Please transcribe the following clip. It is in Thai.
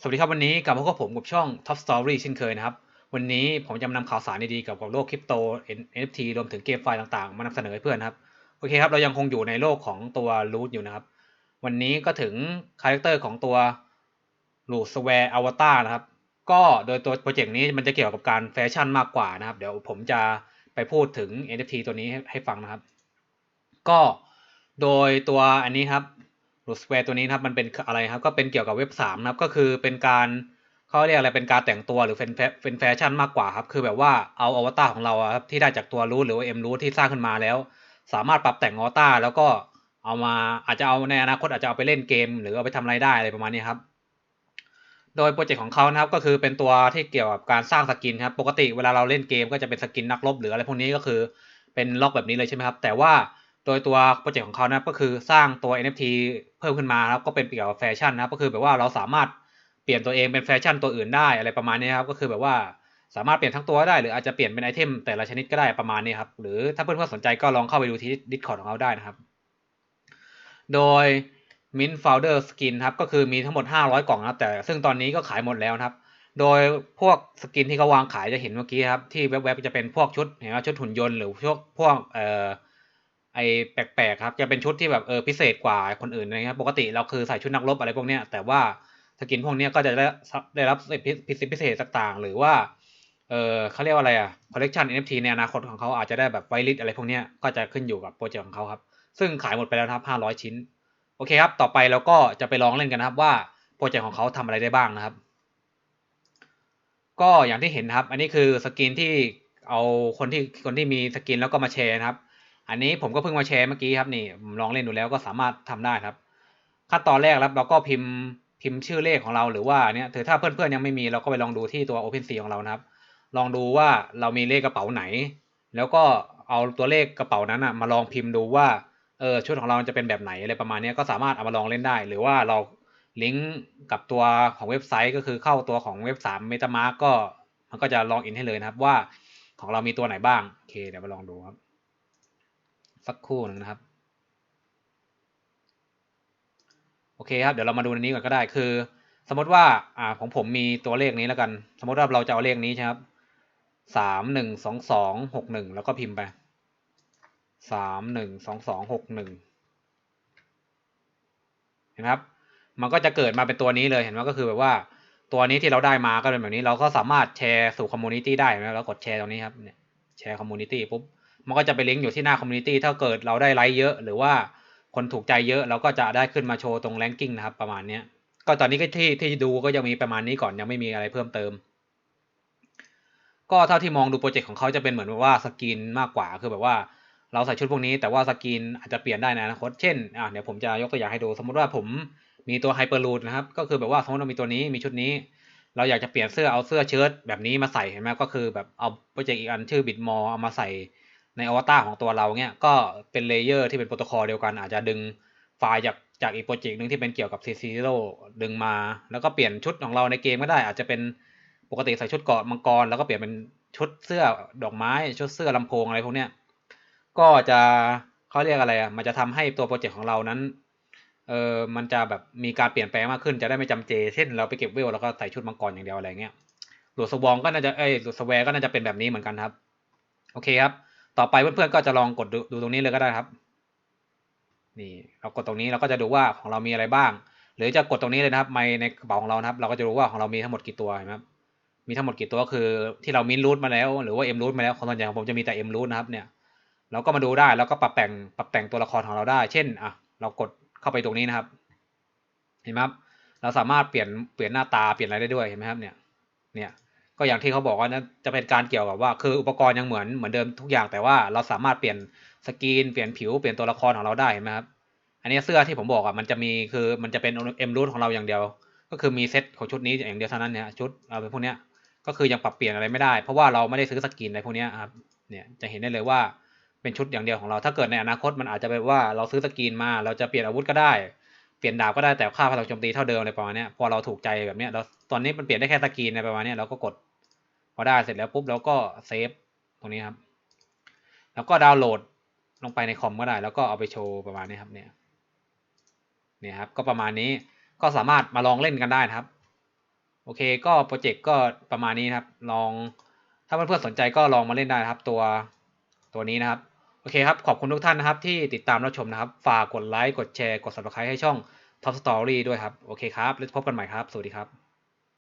สวัสดีครับวันนี้กลับมาพบกับผมกับช่อง Top Story เช่นเคยนะครับ วันนี้ผมจะนำข่าวสารดีๆเกี่ยวกับโลกคริปโต NFT รวมถึงเกมไฟล์ต่างๆ มานำเสนอให้เพื่อนนะครับ โอเคครับ เรายังคงอยู่ในโลกของตัว Root อยู่นะครับ วันนี้ก็ถึงคาแรคเตอร์ของตัว Root Square Avatar นะครับ ก็โดยตัวโปรเจกต์นี้มันจะเกี่ยวกับการแฟชั่นมากกว่านะครับ เดี๋ยวผมจะไปพูดถึง NFT ตัวนี้ให้ฟังนะครับ ก็โดยตัวอันนี้ครับ รูทสแวร์ตัวนี้นะครับมันเป็นอะไรครับก็เป็นเกี่ยวกับเว็บสามนะครับก็คือเป็นการเขาเรียกอะไรเป็นการแต่งตัวหรือเป็นแฟชั่นมากกว่าครับคือแบบว่าเอาอวตารของเราครับที่ได้จากตัวรูทหรือว่าเอ็มรูทที่สร้างขึ้นมาแล้ว สามารถปรับแต่งอวตารแล้วก็เอามาอาจจะเอาในอนาคตอาจจะเอาไปเล่นเกม หรือเอาไปทำอะไรได้อะไรประมาณนี้ครับโดยโปรเจกต์ของเขานะครับก็คือเป็นตัวที่เกี่ยวกับการสร้างสกินครับปกติเวลาเราเล่นเกมก็จะเป็นสกินนักรบหรืออะไรพวกนี้ก็คือเป็นล็อกแบบนี้เลยใช่ไหมครับแต่ว่า โดยตัวโปรเจกต์ของเขานะก็คือสร้างตัว NFT เพิ่มขึ้นมาครับก็เป็นเกี่ยวกับแฟชั่นนะครับก็คือแบบว่าเราสามารถเปลี่ยนตัวเองเป็นแฟชั่นตัวอื่นได้อะไรประมาณนี้ครับก็คือแบบว่าสามารถเปลี่ยนทั้งตัวได้หรืออาจจะเปลี่ยนเป็นไอเทมแต่ละชนิดก็ได้ประมาณนี้ครับหรือถ้าเพื่อนๆสนใจก็ลองเข้าไปดูที่ Discord ของเขาได้นะครับ โดย Mint Founder Skin ครับก็คือมีทั้งหมด 500 กล่องนะแต่ซึ่งตอนนี้ก็ขายหมดแล้วครับ โดยพวกสกินที่เขาวางขายจะเห็นเมื่อกี้ครับที่เว็บๆจะเป็นพวกชุดเห็นว่าชุดหุ่นยนต์หรือพวกพวกเอ่อ ไอแปลกๆครับ จะเป็นชุดที่แบบเออพิเศษกว่าคนอื่นนะครับปกติเราคือใส่ชุดนักรบอะไรพวกเนี้ยแต่ว่าสกินพวกเนี้ยก็จะได้ได้รับพิเศษพิเศษต่างๆ หรือว่าเออเขาเรียกว่าอะไรอะคอลเลกชัน NFT ในอนาคตของเขาอาจจะได้แบบไวลิสอะไรพวกเนี้ยก็จะขึ้นอยู่กับโปรเจกต์ของเขาครับ ซึ่งขายหมดไปแล้วครับ500 ชิ้น โอเคครับ ต่อไปเราก็จะไปลองเล่นกันนะครับว่าโปรเจกต์ของเขาทำอะไรได้บ้างนะครับ ก็อย่างที่เห็นครับ อันนี้คือสกินที่เอาคนที่คนที่มีสกินแล้วก็มาแชร์นะครับ อันนี้ผมก็เพิ่งมาแชร์เมื่อกี้ครับนี่ผมลองเล่นดูแล้วก็สามารถทำได้ครับ ขั้นตอนแรกแล้วเราก็พิมพ์พิมพ์ชื่อเลขของเราหรือว่าเนี่ยถือถ้าเพื่อนๆยังไม่มีเราก็ไปลองดูที่ตัว OpenSea ของเรานะครับ ลองดูว่าเรามีเลขกระเป๋าไหน แล้วก็เอาตัวเลขกระเป๋านั้นอะมาลองพิมพ์ดูว่าเออชุดของเราจะเป็นแบบไหนอะไรประมาณนี้ก็สามารถเอามาลองเล่นได้ หรือว่าเราลิงก์กับตัวของเว็บไซต์ก็คือเข้าตัวของเว็บ3 MetaMask ก็มันก็จะลองอินให้เลยนะครับว่าของเรามีตัวไหนบ้างโอเคเดี๋ยวมาลองดูครับ สักครู่หนึ่งนะครับ โอเคครับ เดี๋ยวเรามาดูในนี้ก่อนก็ได้ คือ สมมติว่า อ่า ของผมมีตัวเลขนี้แล้วกัน สมมติว่าเราจะเอาเลขนี้ใช่ครับสามหนึ่งสองสองหกหนึ่งแล้วก็พิมพ์ไปสามหนึ่งสองสองหกหนึ่งเห็นไหมครับ มันก็จะเกิดมาเป็นตัวนี้เลยเห็นไหมก็คือแบบว่าตัวนี้ที่เราได้มาก็เป็นแบบนี้เราก็สามารถแชร์สู่คอมมูนิตี้ได้นะเรากดแชร์ตรงนี้ครับเนี่ยแชร์คอมมูนิตี้ปุ๊บ มันก็จะไปลิงก์อยู่ที่หน้าคอมมูนิตี้ถ้าเกิดเราได้ไลค์เยอะ หรือว่าคนถูกใจเยอะเราก็จะได้ขึ้นมาโชว์ตรงแรงกิ้งนะครับ ประมาณเนี้ยก็ตอนนี้ก็ที่ที่ดูก็ยังมีประมาณนี้ก่อนยังไม่มีอะไรเพิ่มเติม ก็เท่าที่มองดูโปรเจกต์ของเขาจะเป็นเหมือนว่าสกินมากกว่าคือแบบว่าเราใส่ชุดพวกนี้แต่ว่าสกินอาจจะเปลี่ยนได้ในอนาคตเช่นอ่าเดี๋ยวผมจะยกตัวอย่างให้ดูสมมติว่าผมมีตัวไฮเปอร์ลูดนะครับ ก็คือแบบว่าสมมติเรามีตัวนี้มีชุดนี้ เราอยากจะเปลี่ยนเสื้อเอาเสื้อเชิ้ตแบบนี้มาใส่เห็นไหมก็คือแบบเอาโปรเจกต์อีกอันชื่อบิดมอเอามาใส่ ในอวตารของตัวเราเนี่ยก็เป็นเลเยอร์ที่เป็นโปรโตคอลเดียวกัน อาจจะดึงไฟล์จากจากอีกโปรเจกต์หนึ่งที่เป็นเกี่ยวกับ CC0 ดึงมา แล้วก็เปลี่ยนชุดของเราในเกมก็ได้ อาจจะเป็นปกติใส่ชุดเกาะมังกร แล้วก็เปลี่ยนเป็นชุดเสื้อดอกไม้ชุดเสื้อลำโพงอะไรพวกเนี้ยก็จะเขาเรียกอะไรอะมันจะทำให้ตัวโปรเจกต์ของเรานั้นเออมันจะแบบมีการเปลี่ยนแปลงมากขึ้นจะได้ไม่จำเจ เช่นเราไปเก็บเวลแล้วก็ใส่ชุดมังกรอย่างเดียวอะไรเงี้ยหลุดสวองก็น่าจะเอ้ยหลุดสแวร์ก็น่าจะเป็นแบบนี้เหมือนกันครับ โอเคครับ ต่อไปเพื่อนๆก็จะลองกดดูตรงนี้เลยก็ได้ครับ นี่เรากดตรงนี้เราก็จะดูว่าของเรามีอะไรบ้าง หรือจะกดตรงนี้เลยนะครับไมในกระเป๋าของเรานะครับ เราก็จะรู้ว่าของเรามีทั้งหมดกี่ตัวนะครับ มีทั้งหมดกี่ตัวก็คือที่เรามินรูทมาแล้วหรือว่าเอ็มรูทมาแล้วของส่วนใหญ่ของผมจะมีแต่เอ็มรูทนะครับเนี่ย เราก็มาดูได้แล้วก็ปรับแต่งปรับแต่งตัวละครของเราได้ เช่นอะเรากดเข้าไปตรงนี้นะครับ เห็นไหมครับ เราสามารถเปลี่ยนเปลี่ยนหน้าตาเปลี่ยนอะไรได้ด้วยเห็นไหมครับเนี่ย เนี่ย ก็อย่างที่เขาบอกว่านั้นจะเป็นการเกี่ยวกับว่า คืออุปกรณ์ยังเหมือนเหมือนเดิมทุกอย่างแต่ว่าเราสามารถเปลี่ยนสกรีนเปลี่ยนผิวเปลี่ยนตัวละครของเราได้เห็นไหมครับอันนี้เสื้อที่ผมบอกอะมันจะมีคือมันจะเป็นเอ็มรูทของเราอย่างเดียว ก็คือมีเซตของชุดนี้อย่างเดียวเท่านั้นเนี่ยชุดเอาเป็นพวกเนี้ยก็คือยังปรับเปลี่ยนอะไรไม่ได้ เพราะว่าเราไม่ได้ซื้อสกินอะไรพวกเนี้ยครับเนี่ยจะเห็นได้เลยว่าเป็นชุดอย่างเดียวของเรา ถ้าเกิดในอนาคตมันอาจจะเป็นว่าเราซื้อสกินมา เราจะเปลี่ยนอาวุธก็ได้เปลี่ยนดาบก็ได้แต่ค่าพลังโจมตีเท่าเดิมอะไรประมาณนี้พอเราถูกใจแบบเนี้ยเราตอนนี้มันเปลี่ยนได้แค่สกินในประมาณนี้เราก็กด พอได้เสร็จแล้วปุ๊บเราก็เซฟตรงนี้ครับ แล้วก็ดาวน์โหลดลงไปในคอมก็ได้ แล้วก็เอาไปโชว์ประมาณนี้ครับเนี่ยเนี่ยครับก็ประมาณนี้ก็สามารถมาลองเล่นกันได้นะครับ โอเคก็โปรเจกต์ก็ประมาณนี้นะครับ ลองถ้าเพื่อนๆสนใจก็ลองมาเล่นได้นะครับตัวตัวนี้นะครับ โอเคครับ ขอบคุณทุกท่านนะครับ ที่ติดตามรับชมนะครับ ฝากกดไลค์กดแชร์กด subscribe ให้ช่อง Top Story ด้วยครับ โอเคครับ แล้วพบกันใหม่ครับ สวัสดีครับ